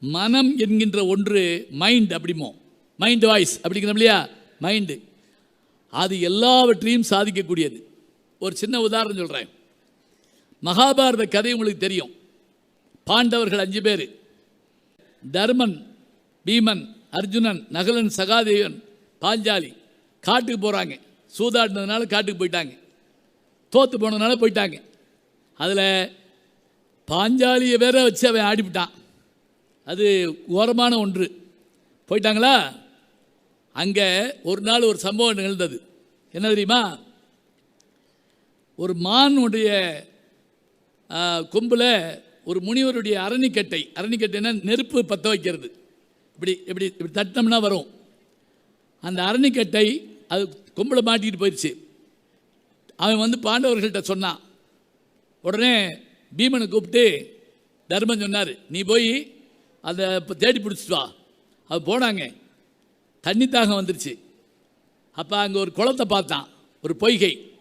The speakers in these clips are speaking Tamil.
மனம் என்கின்ற ஒன்று மைண்ட் அப்படிமோ? மைண்ட் வாய்ஸ் அப்படிங்கிறோம் இல்லையா? மைண்டு அது எல்லாவற்றையும் சாதிக்கக்கூடியது. ஒரு சின்ன உதாரணம் சொல்கிறேன் மகாபாரத கதை உங்களுக்கு தெரியும். பாண்டவர்கள் அஞ்சு பேர். தர்மன் பீமன் அர்ஜுனன் நகலன் சகாதேவன் பாஞ்சாலி காட்டுக்கு போகிறாங்க சூதாடினதுனால காட்டுக்கு போயிட்டாங்க. தோற்று போனதுனால போயிட்டாங்க. அதில் பாஞ்சாலியை வேற வச்சு அவன் ஆடிவிட்டான். அது ஓரமான ஒன்று. போயிட்டாங்களா? அங்கே ஒரு நாள் ஒரு சம்பவம் நிகழ்ந்தது. என்ன தெரியுமா? ஒரு மானுடைய கொம்பில் ஒரு முனிவருடைய அரணிக்கட்டை. அரணிக்கட்டைன்னா நெருப்பு பற்ற வைக்கிறது. இப்படி இப்படி இப்படி தட்டினோம்னா வரும். அந்த அரணிக்கட்டை அது கொம்பில் மாட்டிக்கிட்டு போயிடுச்சு அவன் வந்து பாண்டவர்கள்ட்ட சொன்னான். உடனே பீமனை கூப்பிட்டு தர்மன் சொன்னார். நீ போய் அதை இப்போ தேடி பிடிச்சிட்டு வா. அது போனாங்க. தண்ணி தாகம் வந்துருச்சு. அப்போ அங்கே ஒரு குளத்தை பார்த்தான். ஒரு பொய்கை.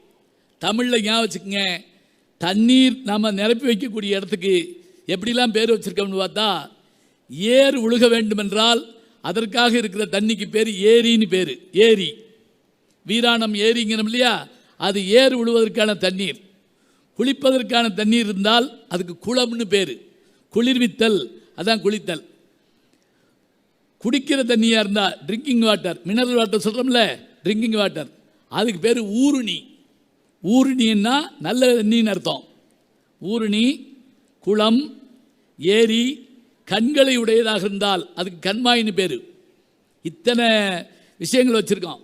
தமிழில் ஞாபகம் வச்சுக்கோங்க. தண்ணீர் நாம் நிரப்பி வைக்கக்கூடிய இடத்துக்கு எப்படிலாம் பேர் வச்சுருக்கோம்னு பார்த்தா ஏர் உழுக வேண்டுமென்றால் அதற்காக இருக்கிற தண்ணிக்கு பேர் ஏரின்னு பேர். ஏரி. வீராணம் ஏரிங்கிறோம் இல்லையா? அது ஏர் உழுவதற்கான தண்ணீர். குளிப்பதற்கான தண்ணீர் இருந்தால் அதுக்கு குளம்னு பேர். குளிர்வித்தல் அதான் குளித்தல். குடிக்கிற தண்ணியாக இருந்தால் ட்ரிங்கிங் வாட்டர் மினரல் வாட்டர் சொல்கிறோம்ல ட்ரிங்கிங் வாட்டர் அதுக்கு பேர் ஊருணி. ஊருணின்னா நல்ல தண்ணின்னு அர்த்தம். ஊருணி குளம் ஏரி கண்களை உடையதாக இருந்தால் அதுக்கு கண்மாயின்னு பேர். இத்தனை விஷயங்கள் வச்சுருக்கோம்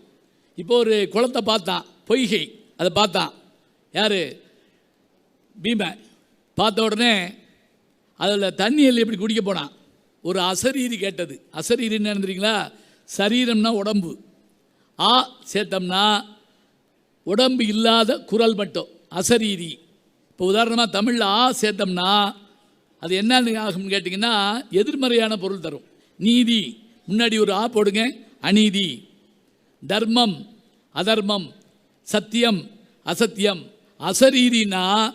இப்போ ஒரு குளத்தை பார்த்தான் பொய்கை அதை பார்த்தான். யார்? பீமன். பார்த்த உடனே அதில் தண்ணியில் எப்படி குடிக்க போனான்? ஒரு அசரீரி கேட்டது. அசரீரி என்னன்றீங்களா சரீரம்னா உடம்பு. ஆ சேர்த்தோம்னா உடம்பு இல்லாத குரல் மட்டும். அசரீரி. இப்போ உதாரணமாக தமிழில் ஆ சேர்த்தோம்னா அது என்ன ஆகும்னு கேட்டிங்கன்னா எதிர்மறையான பொருள் தரும். நீதி. முன்னாடி ஒரு ஆ போடுங்க. அநீதி. தர்மம். அதர்மம். சத்தியம். அசத்தியம். அசரீரினா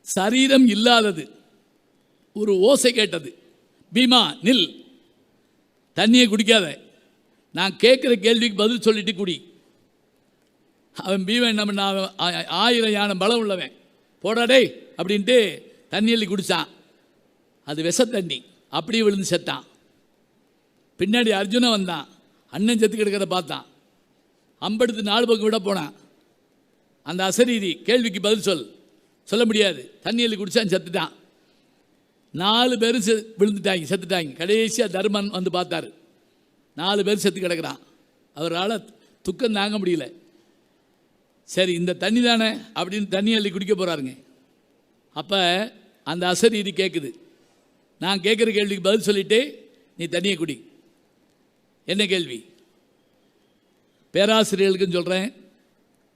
சரீரம் இல்லாதது. ஒரு ஓசை கேட்டது. பீமா நில். தண்ணியை குடிக்காத. நான் கேட்குற கேள்விக்கு பதில் சொல்லிட்டு குடி. அவன் பீமன் என்ன பண்ண? அவன் ஆயிரம் யானை பலம் உள்ளவன். போடாடே அப்படின்ட்டு தண்ணி அள்ளி குடித்தான் அது விஷ தண்ணி. அப்படியே விழுந்து செத்தான். பின்னாடி அர்ஜுனன் வந்தான். அண்ணன் செத்து கிடக்கிறத பார்த்தான். அம்பெடுத்து நாலு பக்கம் விட போனான். அந்த அசரீரி கேள்விக்கு பதில் சொல். சொல்ல முடியாது. தண்ணி குடித்தான் செத்துட்டான். நாலு பேரும் செ விழுந்துட்டாங்க செத்துட்டாங்க. கடைசியாக தர்மன் வந்து பார்த்தாரு. நாலு பேர் செத்து கிடக்குறான். அவரால் துக்கம் தாங்க முடியல. சரி இந்த தண்ணி தானே அப்படின்னு தண்ணி அள்ளி குடிக்க போகிறாருங்க அப்போ அந்த அசரீதி கேட்குது நான் கேட்குற கேள்விக்கு பதில் சொல்லிட்டு நீ தண்ணியை குடி. என்ன கேள்வி? பேராசிரியர்களுக்கும் சொல்கிறேன்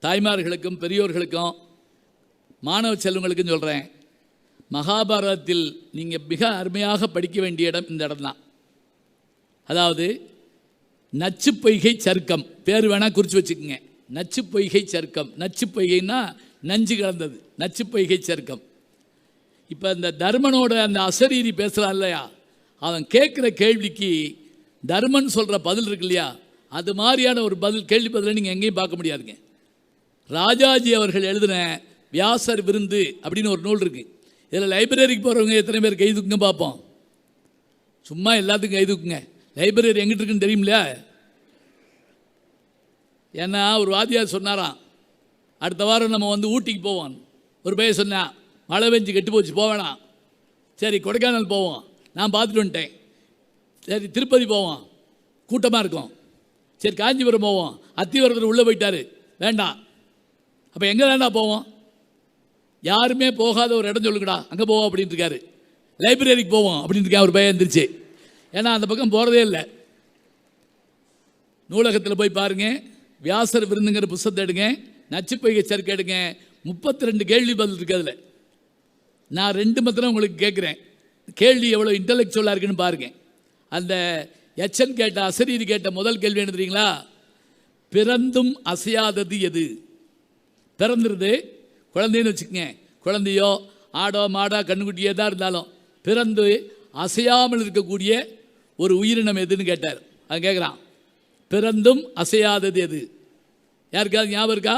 தாய்மார்களுக்கும் பெரியோர்களுக்கும் மாணவ செல்வங்களுக்கும் சொல்கிறேன் மகாபாரதத்தில் நீங்கள் மிக அருமையாக படிக்க வேண்டிய இடம் இந்த இடம் தான் அதாவது நச்சு பொய்கை சர்க்கம். பேர் வேணால் குறித்து வச்சுக்கோங்க. நச்சு பொய்கை சர்க்கம். நச்சு பொய்கைன்னா நஞ்சு கலந்தது. நச்சு பொய்கை சர்க்கம். இப்போ இந்த தர்மனோட அந்த அசரீரி பேசுகிறான் இல்லையா? அவன் கேட்குற கேள்விக்கு தர்மன் சொல்கிற பதில் இருக்கு இல்லையா? அது மாதிரியான ஒரு பதில் கேள்வி பதிலை நீங்கள் எங்கேயும் பார்க்க முடியாதுங்க. ராஜாஜி அவர்கள் எழுதின வியாசர் விருந்து அப்படின்னு ஒரு நூல் இருக்குது இதில் லைப்ரரிக்கு போகிறவங்க எத்தனை பேர் கை தூக்குங்க பார்ப்போம் சும்மா எல்லாத்துக்கும் கை தூக்குங்க. லைப்ரரி எங்கிட்டு இருக்குன்னு தெரியுமில்லையா? ஏன்னா ஒரு வாத்தியார் சொன்னாராம் அடுத்த வாரம் நம்ம வந்து ஊட்டிக்கு போவோம். ஒரு பையன் சொன்னான் மழை பெஞ்சு கெட்டு போச்சு போவேணாம் சரி கொடைக்கானல் போவோம். நான் பார்த்துட்டு வந்துட்டேன். சரி திருப்பதி போவோம். கூட்டமாக இருக்கும். சரி காஞ்சிபுரம் போவோம். அத்திவரத்தில் உள்ளே போயிட்டாரு. வேண்டாம். அப்போ எங்கே வேண்டாம் போவோம்? யாருமே போகாத ஒரு இடம் சொல்லுங்கடா அங்கே போவோம் அப்படின்ட்டு இருக்காரு. லைப்ரரிக்கு போவோம் அப்படின்னு இருக்கா அவர் பையன் இருந்துச்சு ஏன்னா அந்த பக்கம் போகிறதே இல்லை. நூலகத்தில் போய் பாருங்க வியாசர் விருந்துங்கிற புஸ்தத்தை எடுங்க நச்சுப்பைகை சறுக்கு எடுங்க முப்பத்தி ரெண்டு கேள்வி பதில் இருக்கு அதில். நான் ரெண்டு மாத்திரம் உங்களுக்கு கேட்குறேன் கேள்வி எவ்வளோ இன்டலெக்சுவலாக இருக்குன்னு பாருங்க. அந்த எச்சன் கேட்ட அசரீரி கேட்ட முதல் கேள்வி என்ன தெரியுங்களா? பிறந்தும் அசையாதது எது? பிறந்துருது குழந்தைன்னு வச்சுக்கோங்க. குழந்தையோ ஆடோ மாடோ கண்ணுக்குட்டியே தான் இருந்தாலும் பிறந்து அசையாமல் இருக்கக்கூடிய ஒரு உயிரினம் எதுன்னு கேட்டார். அது கேட்குறான் பிறந்தும் அசையாதது எது? யாருக்காவது ஞாபகம் இருக்கா?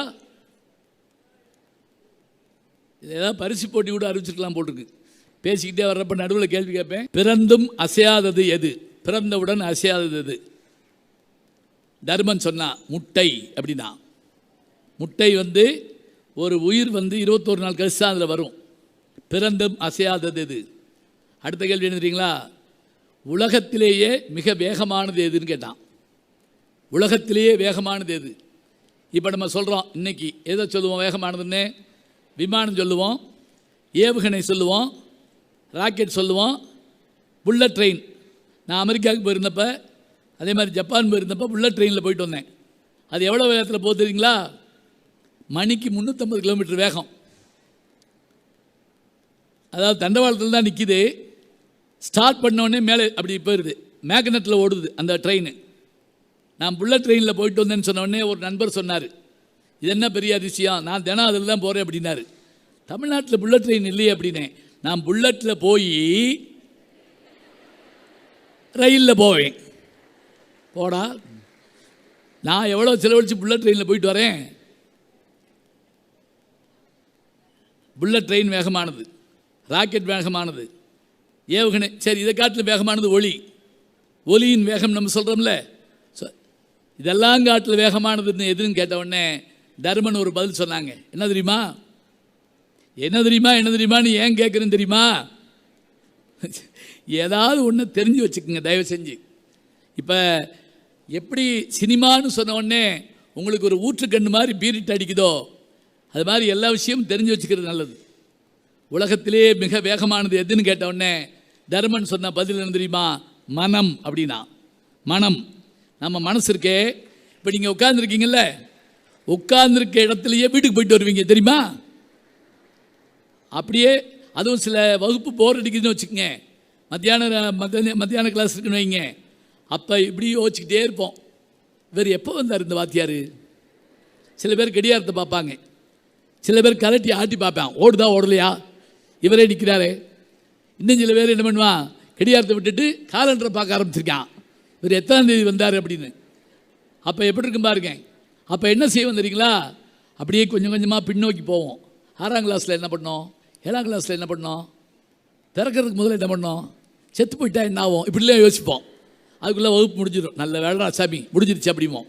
ஏதாவது பரிசு போட்டி கூட அறிவிச்சிருக்கலாம் போட்டிருக்கு. பேசிக்கிட்டே வர்றப்ப நடுவில் கேள்வி கேட்பேன். பிறந்தும் அசையாதது எது? பிறந்தவுடன் அசையாதது எது? தர்மன் சொன்னான் முட்டை அப்படின்னா. முட்டை வந்து ஒரு உயிர் வந்து இருபத்தோரு நாள் கழிச்சு தான் அதில் வரும். பிறந்தும் அசையாதது எது? அடுத்த கேள்வி என்ன தெரியுங்களா? உலகத்திலேயே மிக வேகமானது எதுன்னு கேட்டான். உலகத்திலேயே வேகமானது எது? இப்போ நம்ம சொல்கிறோம் இன்னைக்கு. எதை சொல்லுவோம் வேகமானதுன்னு. விமானம் சொல்லுவோம். ஏவுகணை சொல்லுவோம். ராக்கெட் சொல்லுவோம். Bullet train. நான் அமெரிக்காவுக்கு போயிருந்தப்போ அதே மாதிரி ஜப்பான் போயிருந்தப்போ புல்லட் ட்ரெயினில் போயிட்டு வந்தேன். அது எவ்வளோ வேகத்தில் போகுது தெரியுங்களா? மணிக்கு முந்நூற்றம்பது கிலோமீட்டர் வேகம். அதாவது தண்டவாளத்தில் தான் நிற்கிது ஸ்டார்ட் பண்ணோடனே மேலே அப்படி போயிடுது மேக்னெட்டில் ஓடுது அந்த ட்ரெயின் நான் புல்லட் ட்ரெயினில் போயிட்டு வந்தேன்னு சொன்ன ஒரு நண்பர் சொன்னார். இது என்ன பெரிய அதிசயம்? நான் தினம் அதில் தான் போகிறேன் அப்படின்னாரு. தமிழ்நாட்டில் புல்லட் ட்ரெயின் இல்லையே அப்படின்னேன் நான் புல்லட்டில் போய் ரயிலில் போவேன். போடா. நான் எவ்வளோ செலவழித்து புல்லட் ட்ரெயினில் போயிட்டு வரேன்? புல்லட் ட்ரெயின் வேகமானது. ராக்கெட் வேகமானது. ஏவுகணை சரி இதை காட்டில் வேகமானது ஒளி. ஒலியின் வேகம் நம்ம சொல்கிறோம்ல சொ- இதெல்லாம் காட்டில் வேகமானதுன்னு எதுன்னு கேட்ட உடனே தர்மன் ஒரு பதில் சொன்னாங்க. என்ன தெரியுமா? என்ன தெரியுமா என்ன தெரியுமான்னு ஏன் கேட்குறேன்னு தெரியுமா? ஏதாவது ஒன்று தெரிஞ்சு வச்சுக்கோங்க தயவு செஞ்சு. இப்போ எப்படி சினிமான்னு சொன்ன உடனே உங்களுக்கு ஒரு ஊற்றுக்கண்ணு மாதிரி பீரிட் அடிக்குதோ? அது மாதிரி எல்லா விஷயமும் தெரிஞ்சு வச்சுக்கிறது நல்லது. உலகத்திலே மிக வேகமானது எதுன்னு கேட்டவுடனே தர்மன் சொன்ன பதில் என்ன தெரியுமா? மனம் அப்படின்னா. மனம். நம்ம மனசு இருக்கே. இப்போ நீங்கள் உட்காந்துருக்கீங்கல்ல உட்கார்ந்துருக்க இடத்துலையே வீட்டுக்கு போயிட்டு வருவீங்க தெரியுமா? அப்படியே அதுவும் சில வகுப்பு போர் அடிக்குதுன்னு வச்சுக்கோங்க. மத்தியான மத்தியான மத்தியான கிளாஸ் இருக்குன்னு வைங்க. அப்போ இப்படி யோசிச்சுக்கிட்டே இருப்போம். இவர் எப்போ வந்தார் இந்த வாத்தியார்? சில பேர் கடியாரத்தை பார்ப்பாங்க. சில பேர் கலட்டி ஆட்டி பார்ப்பேன். ஓடுதா ஓடலையா? இவரே நிற்கிறாரு இன்னும் சில பேர் என்ன பண்ணுவான் கடியாரத்தை விட்டுட்டு காலண்டரை பார்க்க ஆரம்பிச்சிருக்கான். இவர் எத்தனாம் தேதி வந்தார் அப்படின்னு. அப்போ எப்படி இருக்கும் பாருங்க. அப்போ என்ன செய்ய தெரியுங்களா? அப்படியே கொஞ்சம் கொஞ்சமாக பின்னோக்கி போவோம். ஆறாம் கிளாஸில் என்ன பண்ணோம்? ஏழாம் கிளாஸில் என்ன பண்ணோம்? திறக்கிறதுக்கு முதல்ல என்ன பண்ணோம்? செத்து போயிட்டா என்ன ஆகும்? இப்படிலாம் யோசிப்போம். அதுக்குள்ளே வகுப்பு முடிஞ்சிடும். நல்ல வேலை சாமி முடிஞ்சிருச்சு அப்படிமோ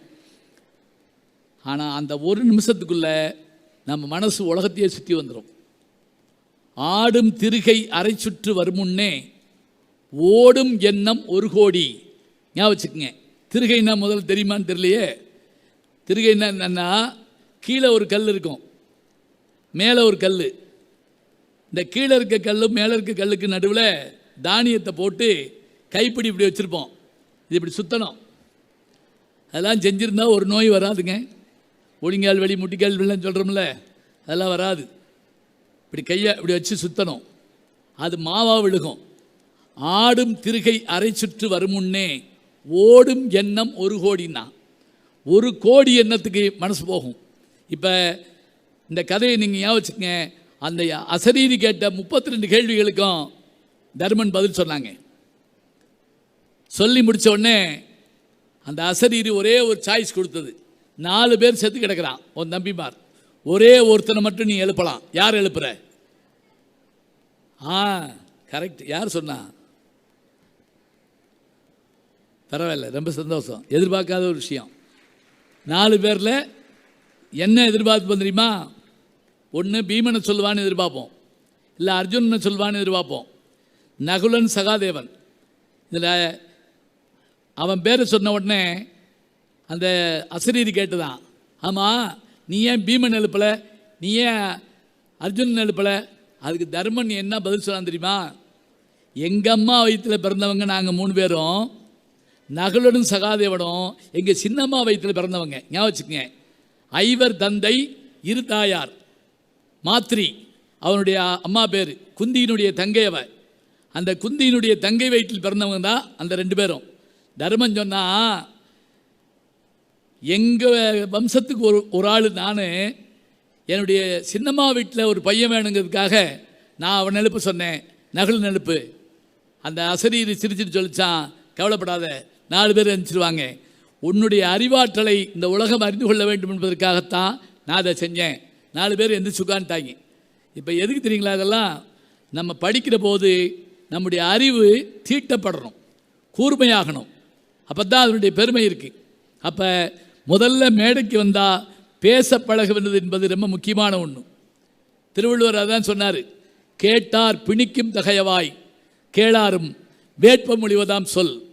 ஆனால் அந்த ஒரு நிமிஷத்துக்குள்ளே நம்ம மனசு உலகத்தையே சுற்றி வந்துடும் ஆடும் திருகை அரை சுற்று வருமுன்னே ஓடும் எண்ணம் ஒரு கோடி. ஞாபகம் வச்சுக்கோங்க. திருகைன்னா முதல்ல தெரியுமான்னு தெரியலையே? திருகைன்னா என்னன்னா கீழே ஒரு கல் இருக்கும். மேலே ஒரு கல் இந்த கீழே இருக்க கல்லும் மேலே இருக்க கல்லுக்கு நடுவில் தானியத்தை போட்டு கைப்பிடி இப்படி வச்சுருப்போம். இது இப்படி சுத்தணும். அதெல்லாம் செஞ்சுருந்தா ஒரு நோய் வராதுங்க. ஒழுங்கால் வெளி முட்டிக்கால் வெளின்னு சொல்கிறோம்ல அதெல்லாம் வராது. இப்படி கையை இப்படி வச்சு சுத்தணும். அது மாவா விழுகும். ஆடும் திருகை அரை சுற்று வரும் முன்னே ஓடும் எண்ணம் ஒரு கோடின்னா ஒரு கோடி எண்ணத்துக்கு மனசு போகும். இப்போ இந்த கதையை நீங்கள் ஏன் வச்சுக்கங்க. அந்த அசரீதி கேட்ட முப்பத்தி ரெண்டு கேள்விகளுக்கும் தர்மன் பதில் சொன்னாங்க. சொல்லி முடித்த உடனே அந்த அசரீரி ஒரே ஒரு சாய்ஸ் கொடுத்தது. நாலு பேர் செத்து கிடக்குறான். உன் தம்பிமார் ஒரே ஒருத்தனை மட்டும் நீ எழுப்பலாம். யார் எழுப்புற? ஆ கரெக்ட் யார் சொன்னா? பரவாயில்ல ரொம்ப சந்தோஷம். எதிர்பார்க்காத ஒரு விஷயம். நாலு பேரில் என்ன எதிர்பார்ப்பு தெரியுமா? ஒன்று பீமனை சொல்லுவான்னு எதிர்பார்ப்போம். இல்லை அர்ஜுனனை சொல்லுவான்னு எதிர்பார்ப்போம். நகுலன் சகாதேவன். இதில் அவன் பேரை சொன்ன உடனே அந்த அசரீரி கேட்டுதான் ஆமாம் நீ ஏன் பீமன் எழுப்பல? நீ ஏன் அர்ஜுனன் எழுப்பல? அதுக்கு தர்மன் என்ன பதில் சொன்னான் தெரியுமா? எங்கள் அம்மா வயிற்றில் பிறந்தவங்க நாங்கள் மூணு பேரும் நகலுடன் சகாதேவனும் எங்கள் சின்னம்மா வயிற்றில் பிறந்தவங்க. ஞாபகம் வச்சுக்கோங்க. ஐவர் தந்தை இரு தாயார். மாத்ரி அவனுடைய அம்மா பேர். குந்தியினுடைய தங்கை அவ. அந்த குந்தியினுடைய தங்கை வயிற்றில் பிறந்தவங்க தான் அந்த ரெண்டு பேரும். தர்மம் சொன்னால் எங்கள் வம்சத்துக்கு ஒரு ஒரு ஆள் நான் என்னுடைய சின்னம்மா வீட்டில் ஒரு பையன் வேணுங்கிறதுக்காக நான் அவன் எழுப்ப சொன்னேன் நகல் நெழுப்பு அந்த அசரீரி சிரிச்சிட்டு சொல்லிச்சான் கவலைப்படாத நாலு பேர் அனுப்பிச்சிருவாங்க உன்னுடைய அறிவாற்றலை இந்த உலகம் அறிந்து கொள்ள வேண்டும் என்பதற்காகத்தான் நான் அதை செஞ்சேன். நாலு பேர் எந்திரிச்சு உட்காந்துட்டாங்க இப்போ எதுக்கு தெரியுங்களா அதெல்லாம் நம்ம படிக்கிற போது நம்முடைய அறிவு தீட்டப்படணும் கூர்மையாகணும். அப்போ தான் அதனுடைய பெருமை இருக்குது அப்போ முதல்ல மேடைக்கு வந்தால் பேச பழகுவது என்பது ரொம்ப முக்கியமான ஒன்று திருவள்ளுவர் அதான் சொன்னார் கேட்டார் பிணிக்கும் தகையவாய் கேளாரும் வேட்பம் மொழிவதாம் சொல்.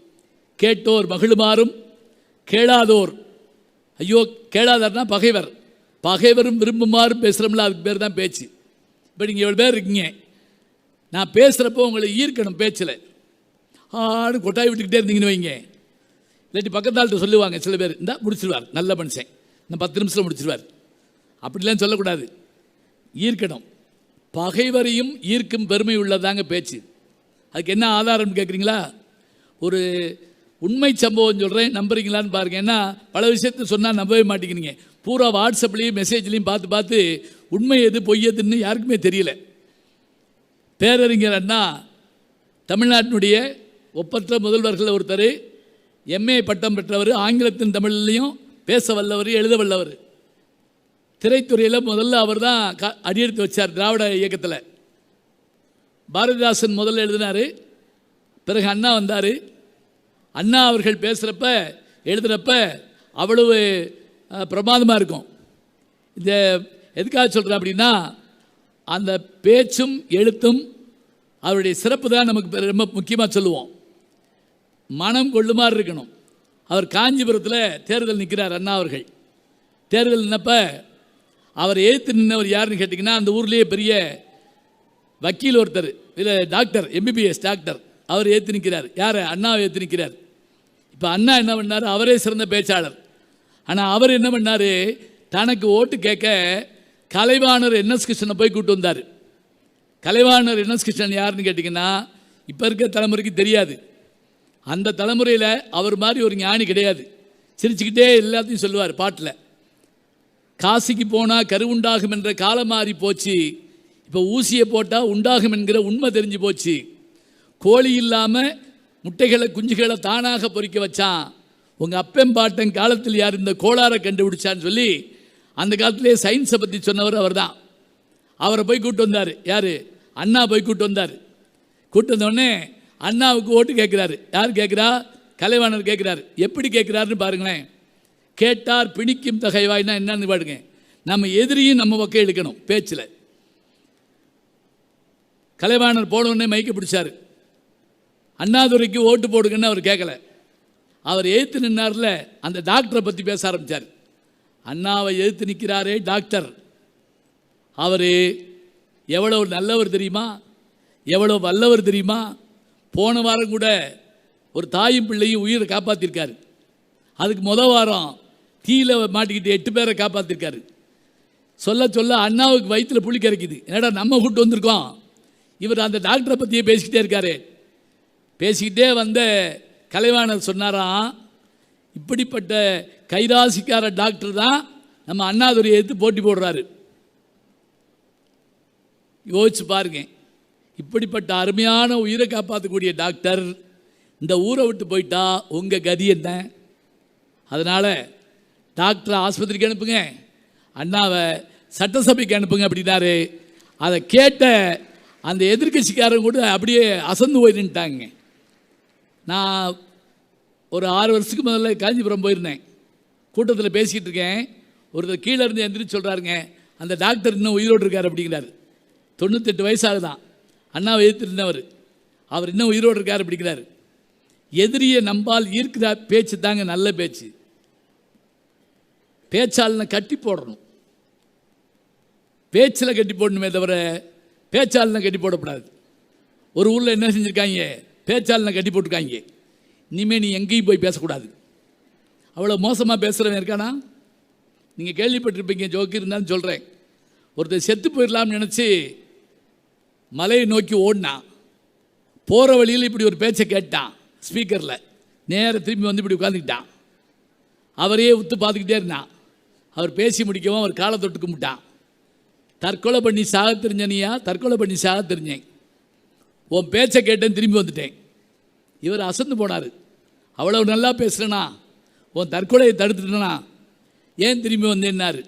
கேட்டோர் மகிழுமாறும் கேளாதோர். ஐயோ கேளாதார்னா பகைவர். பகைவரும் விரும்புமாறும் பேசுகிறோம்ல அதுக்கு பேர் தான் பேச்சு. இப்போ நீங்கள் எவ்வளோ பேர் இருக்கீங்க. நான் பேசுகிறப்போ உங்களை ஈர்க்கணும் பேச்சில். ஆடு கொட்டாய் விட்டுக்கிட்டே இருந்தீங்கன்னு வைங்க. இல்லாட்டி பக்கத்தாள்கிட்ட சொல்லுவாங்க சில பேர் இந்த முடிச்சிருவார் நல்ல மனுஷன். இந்த பத்து நிமிஷத்தில் முடிச்சிருவார். அப்படிலாம் சொல்லக்கூடாது. ஈர்க்கணும். பகைவரையும் ஈர்க்கும் பெருமை உள்ளதாங்க பேச்சு. அதுக்கு என்ன ஆதாரம்னு கேட்குறீங்களா ஒரு உண்மை சம்பவம் சொல்கிறேன் நம்புறீங்களான்னு பாருங்க. ஏன்னா பல விஷயத்த சொன்னால் நம்பவே மாட்டேங்கிறீங்க. பூரா வாட்ஸ்அப்லேயும் மெசேஜ்லேயும் பார்த்து பார்த்து உண்மை எது பொய் எதுன்னு யாருக்குமே தெரியல. பேரறிஞர் அண்ணா தமிழ்நாட்டினுடைய ஒப்பற்ற முதல்வர்களில் ஒருத்தர் எம்ஏ பட்டம் பெற்றவர் ஆங்கிலத்தின் தமிழ்லையும் பேச வல்லவர் எழுத வல்லவர். திரைத்துறையில் முதல்ல அவர் தான் க அடியெடுத்து வச்சார் திராவிட இயக்கத்தில். பாரதிதாசன் முதல்ல எழுதினார் பிறகு அண்ணா வந்தார். அண்ணா அவர்கள் பேசுகிறப்ப எழுதுகிறப்ப அவ்வளவு பிரமாதமாக இருக்கும். இந்த எதுக்காக சொல்கிறேன் அப்படின்னா அந்த பேச்சும் எழுத்தும் அவருடைய சிறப்பு தான் நமக்கு ரொம்ப முக்கியமாக சொல்லுவோம். மனம் கொள்ளுமாறு இருக்கணும். அவர் காஞ்சிபுரத்தில் தேர்தல் நிற்கிறார் அண்ணா அவர்கள். தேர்தல் நின்னப்ப அவர் எழுத்து நின்றவர் யாருன்னு கேட்டிங்கன்னா அந்த ஊர்லேயே பெரிய வக்கீல் ஒருத்தர் இல்லை டாக்டர் எம்பிபிஎஸ் டாக்டர் அவர் ஏற்று நிற்கிறார் யார்? அண்ணாவை ஏற்று நிற்கிறார் இப்போ அண்ணா என்ன பண்ணார்? அவரே சிறந்த பேச்சாளர். ஆனால் அவர் என்ன பண்ணார்? தனக்கு ஓட்டு கேட்க கலைவாணர் என்எஸ் கிருஷ்ணனை போய் கூட்டு வந்தார். கலைவாணர் என்எஸ் கிருஷ்ணன் யாருன்னு கேட்டிங்கன்னா இப்போ இருக்கிற தலைமுறைக்கு தெரியாது. அந்த தலைமுறையில் அவர் மாதிரி ஒரு ஞானி கிடையாது. சிரிச்சுக்கிட்டே எல்லாத்தையும் சொல்லுவார் பாட்டில். காசிக்கு போனால் கருவுண்டாகும் என்ற காலம் மாறி போச்சு. இப்போ ஊசியை போட்டால் உண்டாகும் என்கிற உண்மை தெரிஞ்சு போச்சு. கோழி இல்லாமல் முட்டைகளை குஞ்சுகளை தானாக பொறிக்க வச்சான். உங்கள் அப்பன் பாட்டன் காலத்தில் யார் இந்த கோளாறை கண்டுபிடிச்சான்னு சொல்லி அந்த காலத்திலே சயின்ஸை பற்றி சொன்னவர் அவர் தான் அவரை போய் கூப்பிட்டு வந்தார். யார்? அண்ணா போய் கூப்பிட்டு வந்தார். கூப்பிட்டு வந்தோடனே அண்ணாவுக்கு ஓட்டு கேட்குறாரு. யார் கேட்குறா? கலைவாணர் கேட்குறாரு. எப்படி கேட்குறாருன்னு பாருங்களேன். கேட்டார் பிணிக்கும் தகைவாய்னா என்னன்னு பாருங்க. நம்ம எதிரியும் நம்ம பக்கம் இழுக்கணும் பேச்சில். கலைவாணர் போனவுடனே மைக்க பிடிச்சாரு. அண்ணாதுரைக்கு ஓட்டு போடுங்கன்னு அவர் கேட்கல. அவர் எதிர்த்து நின்னார்ல அந்த டாக்டரை பற்றி பேச ஆரம்பித்தார் அண்ணாவை எதிர்த்து நிற்கிறாரே டாக்டர். அவர் எவ்வளோ நல்லவர் தெரியுமா? எவ்வளோ வல்லவர் தெரியுமா? போன வாரம் கூட ஒரு தாயும் பிள்ளையும் உயிரை காப்பாற்றிருக்காரு அதுக்கு முத வாரம் தீயில மாட்டிக்கிட்டு எட்டு பேரை காப்பாற்றிருக்காரு சொல்ல சொல்ல அண்ணாவுக்கு வயிற்றில் புளி கிடைக்குது என்னடா நம்ம கூட்டு வந்திருக்கோம்? இவர் அந்த டாக்டரை பற்றியே பேசிக்கிட்டே இருக்காரு. பேசிக்கிட்டே வந்த கலைவாணர் சொன்னாராம் இப்படிப்பட்ட கைராசிக்கார டாக்டர் தான் நம்ம அண்ணாதுரையை எடுத்து போட்டி போடுறாரு. யோசிச்சு பாருங்க. இப்படிப்பட்ட அருமையான உயிரை காப்பாற்றக்கூடிய டாக்டர் இந்த ஊரை விட்டு போயிட்டா உங்கள் கதி என்ன? அதனால் டாக்டரை ஆஸ்பத்திரிக்கு அனுப்புங்க. அண்ணாவை சட்டசபைக்கு அனுப்புங்க அப்படின்னாரு. அதை கேட்ட அந்த எதிர்க்கட்சிக்காரங்க கூட அப்படியே அசந்து போய் நின்ட்டாங்க நான் ஒரு ஆறு வருஷத்துக்கு முதல்ல காஞ்சிபுரம் போயிருந்தேன். கூட்டத்தில் பேசிக்கிட்டு இருக்கேன். ஒருத்தர் கீழே இருந்து எந்திரிச்சு சொல்கிறாருங்க அந்த டாக்டர் இன்னும் உயிரோடு இருக்கார் அப்படிங்கிறார். தொண்ணூத்தெட்டு வயசாகுதான். அண்ணாவை எதிர்த்திருந்தவர் அவர். இன்னும் உயிரோடு இருக்கார் பிடிக்கிறார். எதிரியை நம்பால் ஈர்க்கிற பேச்சு தாங்க நல்ல பேச்சு. பேச்சாளனை கட்டி போடணும். பேச்சில் கட்டி போடணுமே தவிர பேச்சாளனை கட்டி போடக்கூடாது. ஒரு ஊரில் என்ன செஞ்சுருக்காங்க? பேச்சாளனை கட்டி போட்டிருக்காங்க. இனிமேல் நீ எங்கேயும் போய் பேசக்கூடாது. அவ்வளோ மோசமாக பேசுகிறவன் இருக்கானா? நீங்கள் கேள்விப்பட்டிருப்பீங்க ஜோக்கு இருந்தாலும் சொல்கிறேன் ஒருத்தர் செத்து போயிடலாம்னு நினச்சி மலையை நோக்கி ஓடினான் போகிற வழியில் இப்படி ஒரு பேச்சை கேட்டான் ஸ்பீக்கரில். நேர திரும்பி வந்து இப்படி உட்காந்துக்கிட்டான் அவரையே உத்து பார்த்துக்கிட்டே இருந்தான். அவர் பேசி முடிக்கவும் அவர் காலை தொட்டு கும்பிட்டான். தற்கொலை பண்ணி சாக தெரிஞ்சனியா? தற்கொலை பண்ணி சாக தெரிஞ்சேன். உன் பேச்சை கேட்டேன் திரும்பி வந்துட்டேன். இவர் அசந்து போனார். அவ்வளவு நல்லா பேசுகிறேனா உன் தற்கொலையை தடுத்துட்டனா? ஏன் திரும்பி வந்தேன்னாரு.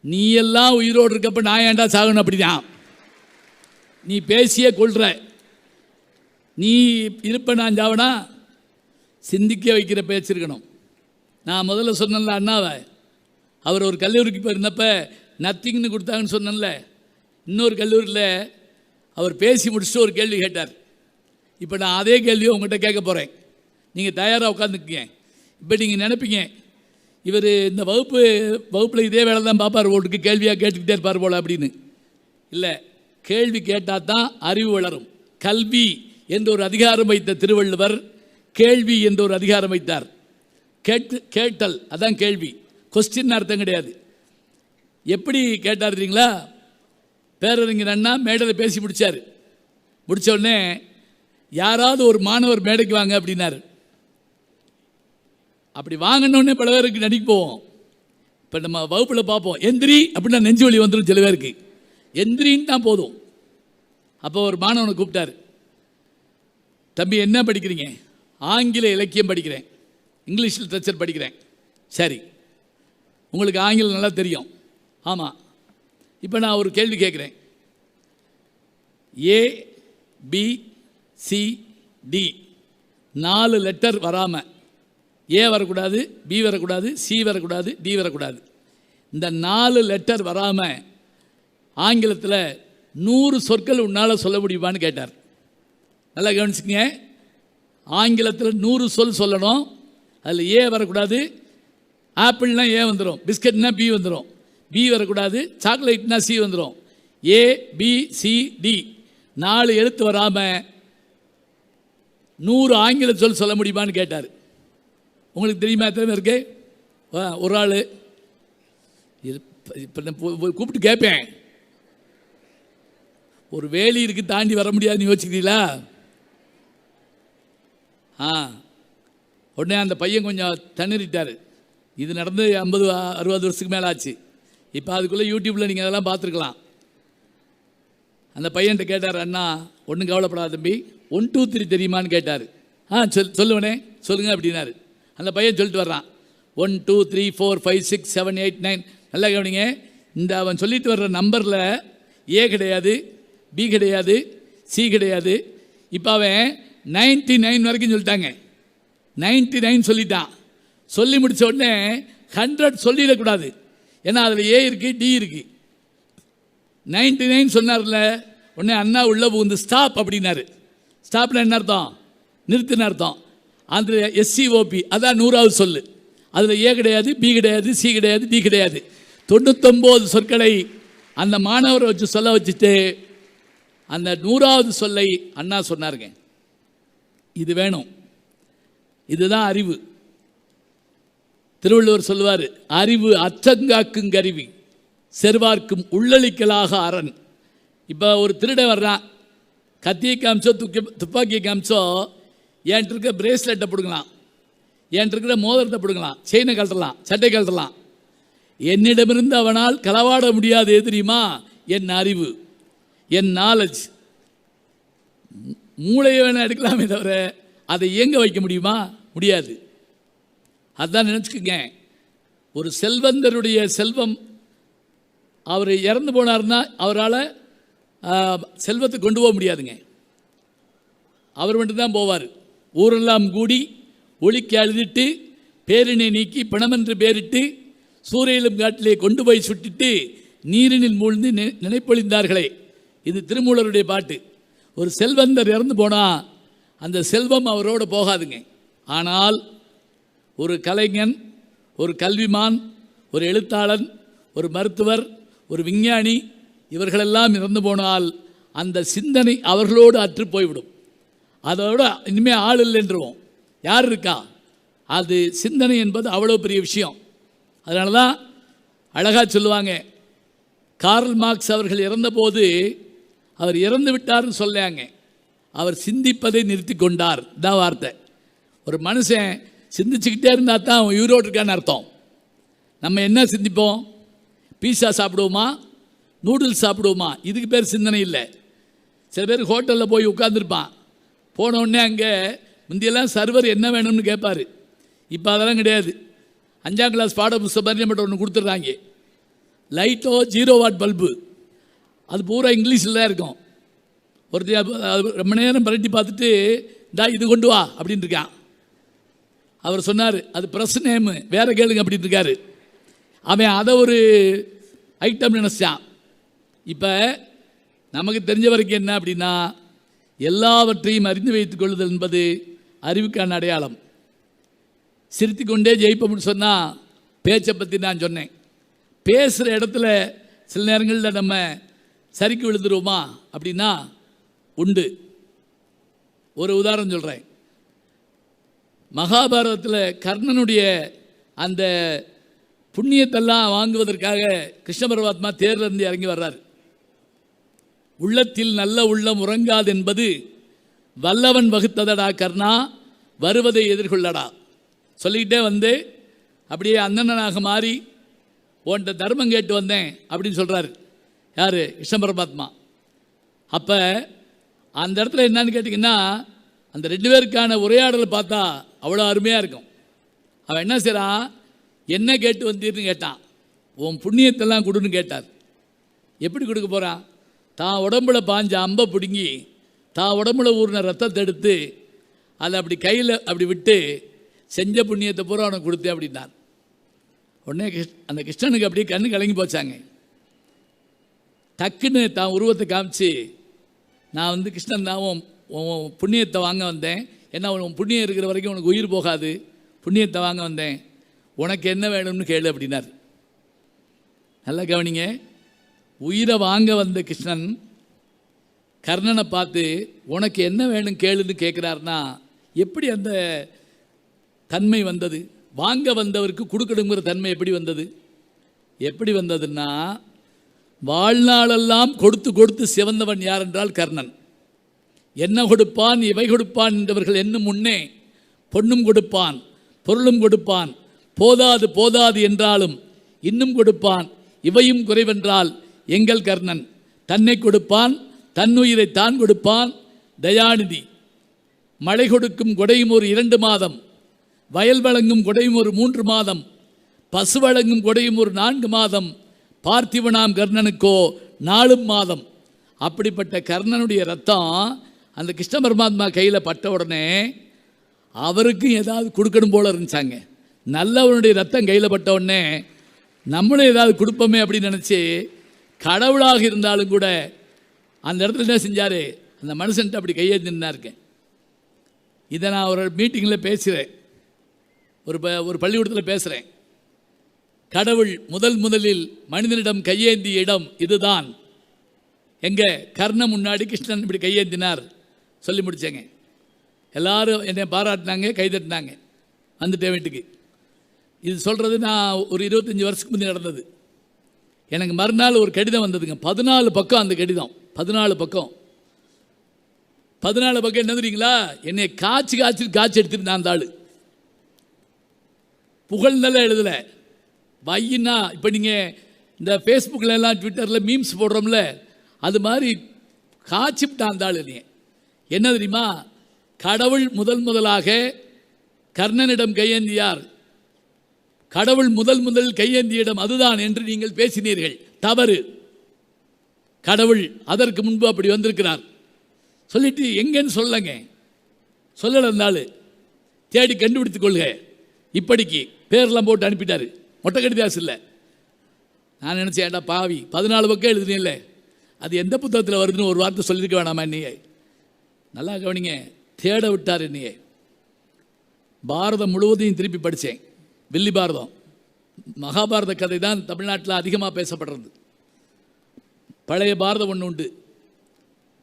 நீ எல்லாம் உயிரோடு இருக்கப்ப நான் ஏன்டா சாகணும் அப்படிதான். நீ பேசியே கொள்கிற நீ இருப்ப நான் சாவனா சிந்திக்க வைக்கிற பேச்சிருக்கணும் நான் முதல்ல சொன்னேன்ல அண்ணாவை. அவர் ஒரு கல்லூரிக்கு போயிருந்தப்ப நத்திங்னு கொடுத்தாங்கன்னு சொன்னேன்ல. இன்னொரு கல்லூரியில் அவர் பேசி முடிச்சுட்டு ஒரு கேள்வி கேட்டார். இப்போ நான் அதே கேள்வியை உங்கள்கிட்ட கேட்க போகிறேன் நீங்கள் தயாராக உட்காந்துக்குங்க இப்போ நீங்கள் நினைப்பீங்க இவர் இந்த வகுப்பு வகுப்பில் இதே வேலை தான் பார்ப்பார் ஓட்டுக்கு கேள்வியாக கேட்டுக்கிட்டே இருப்பார் போல் அப்படின்னு. இல்லை கேள்வி கேட்டால் தான் அறிவு வளரும். கல்வி என்ற ஒரு அதிகாரம் வைத்த திருவள்ளுவர் கேள்வி என்ற ஒரு அதிகாரம் வைத்தார். கேட்டு கேட்டல் அதான் கேள்வி. கொஸ்டின் அர்த்தம் கிடையாது. எப்படி கேட்டார் தெரியுங்களா? பேரறிஞர் அண்ணா மேடையில் பேசி முடித்தார் முடிச்ச உடனே யாராவது ஒரு மாணவர் மேடைக்கு வாங்க அப்படின்னாரு. அப்படி வாங்கினோடனே பல பேருக்கு நடிக்க போவோம். இப்போ நம்ம வகுப்பில் பார்ப்போம். எந்திரி அப்படின்னா நெஞ்சு வலி வந்துடும் சில பேருக்கு. எந்திரின்னு தான் போதும். அப்போ ஒரு மாணவனை கூப்பிட்டாரு. தம்பி என்ன படிக்கிறீங்க? ஆங்கில இலக்கியம் படிக்கிறேன். இங்கிலீஷ் லிட்ரேச்சர் படிக்கிறேன். சரி. உங்களுக்கு ஆங்கிலம் நல்லா தெரியும். ஆமாம் இப்போ நான் ஒரு கேள்வி கேட்குறேன். A B C D. நாலு லெட்டர் வராமல் ஏ வரக்கூடாது பி வரக்கூடாது சி வரக்கூடாது டி வரக்கூடாது. இந்த நாலு லெட்டர் வராமல் ஆங்கிலத்தில் நூறு சொற்கள் உன்னால் சொல்ல முடியுமான்னு கேட்டார். நல்லா கவனிச்சுங்க ஆங்கிலத்தில் நூறு சொல் சொல்லணும். அதில் ஏ வரக்கூடாது. ஆப்பிள்னா ஏ வந்துடும் பிஸ்கட்னா பி வந்துடும் பி வரக்கூடாது. சாக்லேட்னா சி வந்துடும் ஏ பி சி டி. நாலு எழுத்து வராமல் நூறு ஆங்கில சொல் சொல்ல முடியுமான்னு கேட்டார். உங்களுக்கு தெரியுமா எத்தனை இருக்கு? ஆ, ஒரு ஆள். இப்போ நான் கூப்பிட்டு கேட்பேன் ஒரு வேலி இருக்கு தாண்டி வர முடியாதுன்னு யோசிக்கிறீங்களா? ஆ. உடனே அந்த பையன் கொஞ்சம் தண்ணீரிட்டார் இது நடந்து ஐம்பது அறுபது வருஷத்துக்கு மேலே ஆச்சு. இப்போ அதுக்குள்ளே யூடியூப்பில் நீங்கள் அதெல்லாம் பார்த்துருக்கலாம். அந்த பையன்கிட்ட கேட்டார் அண்ணா ஒன்றும் கவலைப்படாத தம்பி. ஒன் டூ த்ரீ தெரியுமான்னு கேட்டார். ஆ சொல் சொல்லுவனே சொல்லுங்க அப்படின்னாரு. அந்த பையன் சொல்லிட்டு வர்றான். One two three four five six seven eight nine நல்லா கவனிங்க. இந்த அவன் சொல்லிட்டு வர்ற நம்பரில் ஏ கிடையாது பி கிடையாது சி கிடையாது. இப்போ அவன் நைன்டி நைன் வரைக்கும் சொல்லிட்டாங்க. நைன்டி நைன் சொல்லிட்டான். சொல்லி முடிச்ச உடனே ஹண்ட்ரட் சொல்லிடக்கூடாது. ஏன்னா அதில் ஏ இருக்குது டி இருக்குது நைன்டி நைன் சொன்னார்ல உடனே அண்ணா உள்ளே புகுந்து ஸ்டாப் அப்படின்னாரு. ஸ்டாப்பில் என்ன அர்த்தம்? நிறுத்தின அர்த்தம். அந்த எஸ்சிஓபி அதான் நூறாவது சொல்லு. அதில் ஏ கிடையாது பி கிடையாது சி கிடையாது டி கிடையாது. தொண்ணூத்தொம்போது சொற்களை அந்த மாணவரை வச்சு சொல்ல வச்சுட்டு அந்த நூறாவது சொல்லை அண்ணா சொன்னாருங்க. இது வேணும். இதுதான் அறிவு. திருவள்ளுவர் சொல்லுவார் அறிவு அச்சங்காக்கும் கருவி செருவார்க்கும் உள்ளளிக்கலாக அரண். இப்போ ஒரு திருடன் வர்றான் கத்தியை காமிச்சோ துக்கி துப்பாக்கியை காமிச்சோ என்கிட்ட இருக்க பிரேஸ்லெட்டை பிடுங்கலாம். என்கிட்ட இருக்கிற மோதிரத்தை பிடுங்கலாம். செயினை கழட்டலாம். சட்டை கழட்டலாம். என்னிடமிருந்து அவனால் களவாட முடியாது எது தெரியுமா? என் அறிவு. என் நாலேஜ் மூளையை வேணா எடுக்கலாமே தவிர அதை இயங்க வைக்க முடியுமா? முடியாது. அதான் நினச்சிக்கோங்க. ஒரு செல்வந்தருடைய செல்வம் அவர் இறந்து போனார்னா அவரால் செல்வத்தை கொண்டு போக முடியாதுங்க. அவர் மட்டும்தான் போவார். ஊரெல்லாம் கூடி ஒளிக்கு அழுதிட்டு பேரினை நீக்கி பிணமென்று பேரிட்டு சூரியலும் காட்டிலே கொண்டு போய் சுட்டிட்டு நீரினில் மூழ்ந்து நி- நினைப்பொழிந்தார்களே. இது திருமூலருடைய பாட்டு. ஒரு செல்வந்தர் இறந்து போனால் அந்த செல்வம் அவரோட போகாதுங்க. ஆனால் ஒரு கலைஞன் ஒரு கல்விமான் ஒரு எழுத்தாளன் ஒரு மருத்துவர் ஒரு விஞ்ஞானி இவர்களெல்லாம் இறந்து போனால் அந்த சிந்தனை அவர்களோடு அற்று போய்விடும். அதோட இனிமேல் ஆள் இல்லைன்றவோம். யார் இருக்கா? அது சிந்தனை என்பது அவ்வளோ பெரிய விஷயம். அதனால தான் அழகாக சொல்லுவாங்க கார்ல் மார்க்ஸ் அவர்கள் இறந்தபோது அவர் இறந்து விட்டார்னு சொல்லாங்க அவர் சிந்திப்பதை நிறுத்தி கொண்டார். தான் வார்த்தை. ஒரு மனுஷன் சிந்திச்சுக்கிட்டே இருந்தால் தான் அவன் உயிரோடு இருக்கான்னு அர்த்தம். நம்ம என்ன சிந்திப்போம்? பீஸா சாப்பிடுவோமா? நூடுல்ஸ் சாப்பிடுவோமா? இதுக்கு பேர் சிந்தனை இல்லை. சில பேர் ஹோட்டலில் போய் உட்காந்துருப்பான் போன உடனே அங்கே முந்தியெல்லாம் சர்வர் என்ன வேணும்னு கேட்பார். இப்போ அதெல்லாம் கிடையாது. அஞ்சாம் கிளாஸ் பாட புஸ்தகம் மாதிரி ஒன்று கொடுத்துட்றாங்க. லைட்டோ ஜீரோ வாட் பல்பு அது பூரா இங்கிலீஷில் தான் இருக்கும் ஒருத்தர் அது ரொம்ப நேரம் பரட்டி பார்த்துட்டு டா இது கொண்டு வா அப்படின்னு இருக்கான். அவர் சொன்னார் அது ப்ரெஸ் நேமு வேற கேளுங்க அப்படின்னு இருக்காரு. அவன் அதை ஒரு ஐட்டம் நினச்சான். இப்போ நமக்கு தெரிஞ்ச வரைக்கும் என்ன அப்படின்னா எல்லாவற்றையும் அறிந்து வைத்துக் கொள்ளுதல் என்பது அறிவுக்கான அடையாளம். சிரித்து கொண்டே ஜெயிப்போம்னு சொன்னால் பேச்சை பற்றி நான் சொன்னேன். பேசுகிற இடத்துல சில நேரங்களில் நம்ம சரிக்கு விழுந்துருவோமா? அப்படின்னா உண்டு. ஒரு உதாரணம் சொல்கிறேன் மகாபாரதத்தில் கர்ணனுடைய அந்த புண்ணியத்தெல்லாம் வாங்குவதற்காக கிருஷ்ண பரமாத்மா தேர்லேருந்து இறங்கி வர்றார். உள்ளத்தில் நல்ல உள்ளம் உறங்காது என்பது வல்லவன் வகுத்ததடா கர்ணா வருவதை எதிர்கொள்ளடா. சொல்லிக்கிட்டே வந்து அப்படியே அண்ணனாக மாறி உன்கிட்ட தர்மம் கேட்டு வந்தேன் அப்படின்னு சொல்கிறாரு யார்? கிருஷ்ண பரமாத்மா. அப்போ அந்த இடத்துல என்னன்னு கேட்டிங்கன்னா அந்த ரெண்டு பேருக்கான உரையாடலை பார்த்தா அவ்வளோ அருமையாக இருக்கும். அவன் என்ன செய்கிறான் என்ன கேட்டு வந்தீர்னு கேட்டான். உன் புண்ணியத்தெல்லாம் கொடுன்னு கேட்டார். எப்படி கொடுக்க போகிறான் தான் உடம்புல பாஞ்ச அம்பை பிடுங்கி தான் உடம்புல ஊறின ரத்தத்தை எடுத்து அதை அப்படி கையில் அப்படி விட்டு செஞ்ச புண்ணியத்தை பூரா அவனுக்கு கொடுத்தேன் அப்படின்னார். உடனே கிருஷ்- அந்த கிருஷ்ணனுக்கு அப்படியே கண்ணு கலங்கி போச்சாங்க. டக்குன்னு தான் உருவத்தை காமிச்சு நான் வந்து கிருஷ்ணன் தான் உன் உன் புண்ணியத்தை வாங்க வந்தேன். ஏன்னா உன் புண்ணியம் இருக்கிற வரைக்கும் உனக்கு உயிர் போகாது. புண்ணியத்தை வாங்க வந்தேன். உனக்கு என்ன வேணும்னு கேளு அப்படின்னார். நல்லா கவனிங்க. உயிரை வாங்க வந்த கிருஷ்ணன் கர்ணனை பார்த்து உனக்கு என்ன வேணும் கேளுன்னு கேட்குறாருன்னா எப்படி அந்த தன்மை வந்தது? வாங்க வந்தவருக்கு கொடுக்கணுங்கிற தன்மை எப்படி வந்தது? எப்படி வந்ததுன்னா வாழ்நாளெல்லாம் கொடுத்து கொடுத்து சிவந்தவன் யார் என்றால் கர்ணன். என்ன கொடுப்பான் இவை கொடுப்பான் என்றவர்கள் என்னும் முன்னே பொன்னும் கொடுப்பான் பொருளும் கொடுப்பான் போதாது போதாது என்றாலும் இன்னும் கொடுப்பான் இவையும் குறைவென்றால் எங்கள் கர்ணன். தன்னை கொடுப்பான் தன்னுயிரை தான் கொடுப்பான் தயாநிதி. மழை கொடுக்கும் கொடையும் ஒரு இரண்டு மாதம் வயல் வழங்கும் கொடையும் ஒரு மூன்று மாதம் பசு வழங்கும் கொடையும் ஒரு நான்கு மாதம் பார்த்திவனாம் கர்ணனுக்கோ நாலும் மாதம். அப்படிப்பட்ட கர்ணனுடைய ரத்தம் அந்த கிருஷ்ண பரமாத்மா கையில் பட்ட உடனே அவருக்கும் ஏதாவது கொடுக்கணும் போல இருந்துச்சாங்க. நல்லவனுடைய ரத்தம் கையில் பட்ட உடனே நம்மளும் ஏதாவது கொடுப்போமே அப்படின்னு நினச்சி கடவுளாக இருந்தாலும் கூட அந்த இடத்துல என்ன செஞ்சார்? அந்த மனுஷன்ட்டு அப்படி கையேந்தி இருக்கேன் இதை நான் ஒரு மீட்டிங்கில் பேசுகிறேன் ஒரு ப ஒரு பள்ளிக்கூடத்தில் பேசுகிறேன் கடவுள் முதல் முதலில் மனிதனிடம் கையேந்திய இடம் இதுதான். எங்கே கர்ணம் முன்னாடி கிருஷ்ணன் இப்படி கையேந்தினார். சொல்லி முடிச்சேங்க. எல்லாரும் என்னை பாராட்டினாங்க கைதட்டினாங்க. வந்துட்டேன் வீட்டுக்கு. இது சொல்கிறது நான் ஒரு இருபத்தஞ்சி வருஷத்துக்கு முந்தைய நடந்தது. எனக்கு மறுநாள் ஒரு கடிதம் வந்ததுங்க. பதினாலு பக்கம் அந்த கடிதம். பதினாலு பக்கம். பதினாலு பக்கம் என்ன தெரியுங்களா? என்னை காய்ச்சி காய்ச்சி காய்ச்சி எடுத்துட்டு நான் அந்த ஆள். புகழ்ந்தெல்லாம் எழுதலை. வையினா இப்போ நீங்கள் இந்த ஃபேஸ்புக்கில் எல்லாம் ட்விட்டரில் மீம்ஸ் போடுறோம்ல அது மாதிரி காய்ச்சிவிட்டான் அந்த நீ என்ன தெரியுமா? கடவுள் முதல் முதலாக கர்ணனிடம் கையேந்தியார். கடவுள் முதல் முதல் கையேந்தியிடம் அதுதான் என்று நீங்கள் பேசினீர்கள். தவறு. கடவுள் அதற்கு முன்பு அப்படி வந்திருக்கிறார். சொல்லிட்டு எங்கன்னு சொல்லங்க சொல்லலை தேடி கண்டுபிடித்துக் கொள்க. இப்படிக்கு பேர்லாம் போட்டு அனுப்பிட்டாரு. மொட்டை கடிதாசு இல்லை நான் நினச்சேன் ஏண்டா பாவி பதினாலு பக்கம் எழுதுனீல்ல. அது எந்த புத்தகத்தில் வருதுன்னு ஒரு வார்த்தை சொல்லியிருக்க வேணாமா என்னையே? நல்லா கவனிங்க தேட விட்டார் என்னையே. பாரதம் முழுவதையும் திருப்பி படித்தேன் வில்லி பாரதம். மகாபாரத கதை தான் தமிழ்நாட்டில் அதிகமாக பேசப்படுறது. பழைய பாரதம் ஒன்று உண்டு.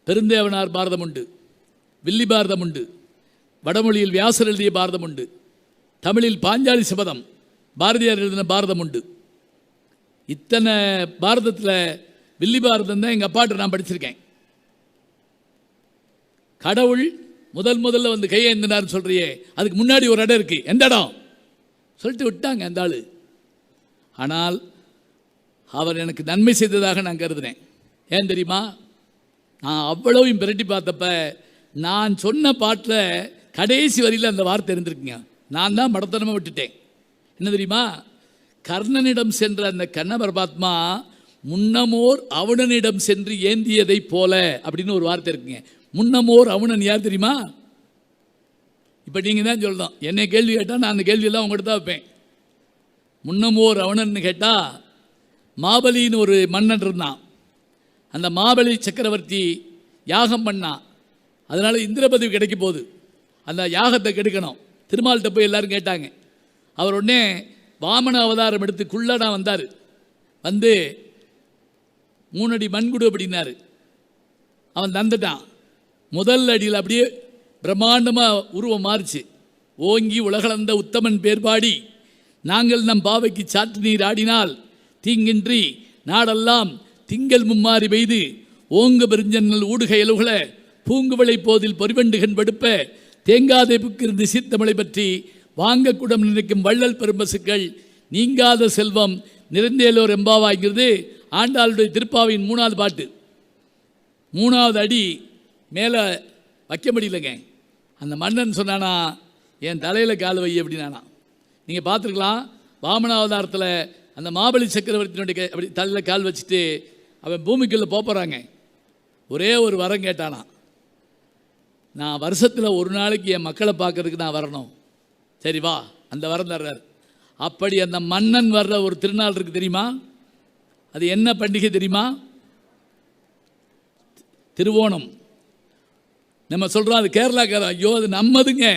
பெருந்தேவனார் பாரதம் உண்டு. வில்லி பாரதம் உண்டு. வடமொழியில் வியாசர் எழுதிய பாரதம் உண்டு. தமிழில் பாஞ்சாலி சபதம். பாரதியார் எழுதின பாரதம் உண்டு. இத்தனை பாரதத்தில் வில்லி பாரதம் தான் எங்கள் அப்பாட்ட நான் படிச்சிருக்கேன். கடவுள் முதல் முதல்ல வந்து கையேந்தினார்னு சொல்கிறியே அதுக்கு முன்னாடி ஒரு இடம் இருக்கு. எந்த இடம்? சொல்லிட்டு விட்டாங்க அந்த ஆள். ஆனால் அவர் எனக்கு நன்மை செய்ததாக நான் கருதினேன் ஏன் தெரியுமா? நான் அவ்வளவையும் பிரட்டி பார்த்தப்ப நான் சொன்ன பாட்டில் கடைசி வரியில் அந்த வார்த்தை இருந்திருக்குங்க. நான் தான் மடத்தனமாக விட்டுட்டேன். என்ன தெரியுமா? கர்ணனிடம் சென்ற அந்த கண்ண பரமாத்மா முன்னமோர் அவனனிடம் சென்று ஏந்தியதைப் போல அப்படின்னு ஒரு வார்த்தை இருக்குங்க. முன்னமோர் அவனன் யார் தெரியுமா? இப்போ நீங்கள் தான் சொல்லணும். என்னை கேள்வி கேட்டால் நான் அந்த கேள்வியெல்லாம் உங்கள்கிட்ட தான் வைப்பேன். முன்னமோர் அவனன்னு கேட்டால் மாபலின்னு ஒரு மன்னன் இருந்தான். அந்த மாபலி சக்கரவர்த்தி யாகம் பண்ணான் அதனால் இந்திர பதவி கிடைக்க போகுது. அந்த யாகத்தை கெடுக்கணும். திருமால்கிட்ட போய் எல்லாரும் கேட்டாங்க. அவர் உடனே வாமன அவதாரம் எடுத்து குள்ளடா வந்தார். வந்து மூணடி மண்குடு அப்படின்னாரு. அவன் தந்துட்டான். முதல் அடியில் அப்படியே பிரம்மாண்டமாக உருவம் மாறுச்சு. ஓங்கி உலகளந்த உத்தமன் பேர்பாடி நாங்கள் நம் பாவைக்கு சாற்று நீர் ஆடினால் தீங்கின்றி நாடெல்லாம் திங்கள் மும்மாறி பெய்து ஓங்கு பெருஞ்சன்னல் ஊடுகை எழுகுல பூங்குவளை போதில் பொறிவண்டுகன் படுப்ப தேங்காதை புக்கிருந்து சீர்த்தமிழை பற்றி வாங்கக்கூடம் நினைக்கும் வள்ளல் பெரும்பசுக்கள் நீங்காத செல்வம் நிறைந்தேலோர் எம்பாவாங்கிறது ஆண்டாளுடைய திருப்பாவின் மூணாவது பாட்டு. மூணாவது அடி மேலே வைக்க முடியலங்க. அந்த மன்னன் சொன்னானா என் தலையில் கால் வை அப்படின்னானா. நீங்கள் பார்த்துருக்கலாம் வாமனாவதாரத்தில் அந்த மாபலி சக்கரவர்த்தியினுடைய அப்படி தலையில் கால் வச்சுட்டு அவன் பூமிக்குள்ளே போகிறாங்க ஒரே ஒரு வரம் கேட்டானா நான் வருஷத்தில் ஒரு நாளைக்கு என் மக்களை பார்க்கறதுக்கு நான் வரணும். சரி வா அந்த வரம் தர்றார். அப்படி அந்த மன்னன் வர்ற ஒரு திருநாள் இருக்குது தெரியுமா? அது என்ன பண்டிகை தெரியுமா? திருவோணம். நம்ம சொல்கிறோம் அது கேரளாக்கார ஐயோ அது நம்மதுங்க.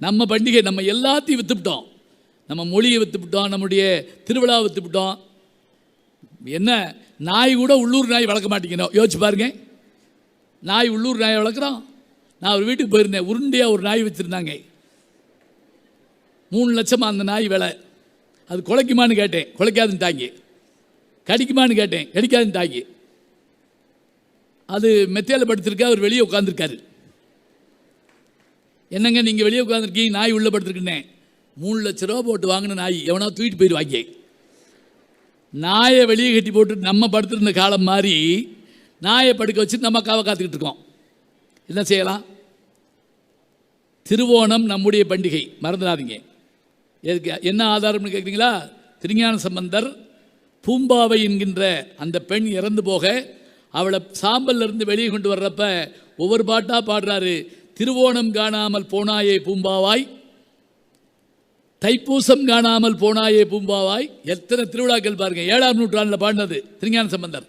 நம்ம பண்டிகை நம்ம எல்லாத்தையும் விற்றுவிட்டோம் நம்ம மொழியை விற்றுவிட்டோம் நம்முடைய திருவிழா விற்றுவிட்டோம் என்ன நாய் கூட உள்ளூர் நாய் வளர்க்க மாட்டேங்கிறோம். யோசிச்சு பாருங்க. நாய் உள்ளூர் நாயை வளர்க்குறோம். நான் ஒரு வீட்டுக்கு போயிருந்தேன். உருண்டையாக ஒரு நாய் வச்சுருந்தாங்க. மூணு லட்சமாக அந்த நாய் விலை. அது குலைக்குமான்னு கேட்டேன். குலைக்காதுன்னு தாங்கி. கடிக்குமான்னு கேட்டேன். கடிக்காதுன்னு தாங்கி. அது மெத்தையில் படுத்திருக்கா அவர் வெளியே உட்காந்துருக்காரு என்னங்க நீங்கள் வெளியே உட்காந்துருக்கீங்க நாய் உள்ளே படுத்துருக்குன்னே. மூணு லட்ச ரூபா போட்டு வாங்கின நாய் எவனா தூக்கிட்டு போயிடுவாங்க நாயை வெளியே கட்டி போட்டு நம்ம படுத்திருந்த காலம் மாதிரி நாயை படுக்க வச்சு நம்ம காவை காத்துக்கிட்டு இருக்கோம். என்ன செய்யலாம்? திருவோணம் நம்முடைய பண்டிகை. மறந்துடாதீங்க. எதுக்கு என்ன ஆதாரம்னு கேட்குறீங்களா திருஞான சம்பந்தர் பூம்பாவை என்கின்ற அந்த பெண் இறந்து போக அவளை சாம்பல்ல இருந்து வெளியே கொண்டு வர்றப்ப ஒவ்வொரு பாட்டாக பாடுறாரு திருவோணம் காணாமல் போனாயே பூம்பாவாய் தைப்பூசம் காணாமல் போனாயே பூம்பாவாய். எத்தனை திருவிழாக்கள் பாருங்க ஏழாம் நூற்றாண்டில் பாடினது திருஞான சம்பந்தர்.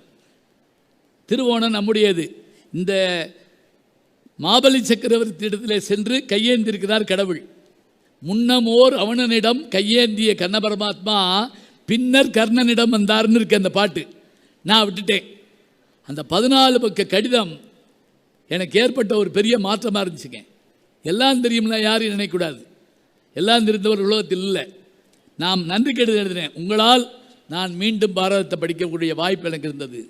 திருவோணம் நம்முடையது. இந்த மாபலி சக்கரவர்த்தி இடத்திலே சென்று கையேந்திருக்கிறார் கடவுள். முன்னமோர் அவனனிடம் கையேந்திய கண்ண பரமாத்மா பின்னர் கர்ணனிடம் வந்தார்னு இருக்கு அந்த பாட்டு. நான் விட்டுட்டேன். அந்த பதினாலு பக்க கடிதம் எனக்கு ஏற்பட்ட ஒரு பெரிய மாற்றமாக இருந்துச்சுங்க. எல்லாம் தெரியும்னா யாரையும் நினைக்கக்கூடாது. எல்லாம் தெரிந்தவர் உலகத்தில் இல்லை. நாம் நன்றி கெடுதல் எழுதினேன். உங்களால் நான் மீண்டும் பாரதத்தை படிக்கக்கூடிய வாய்ப்பு எனக்கு இருந்தது.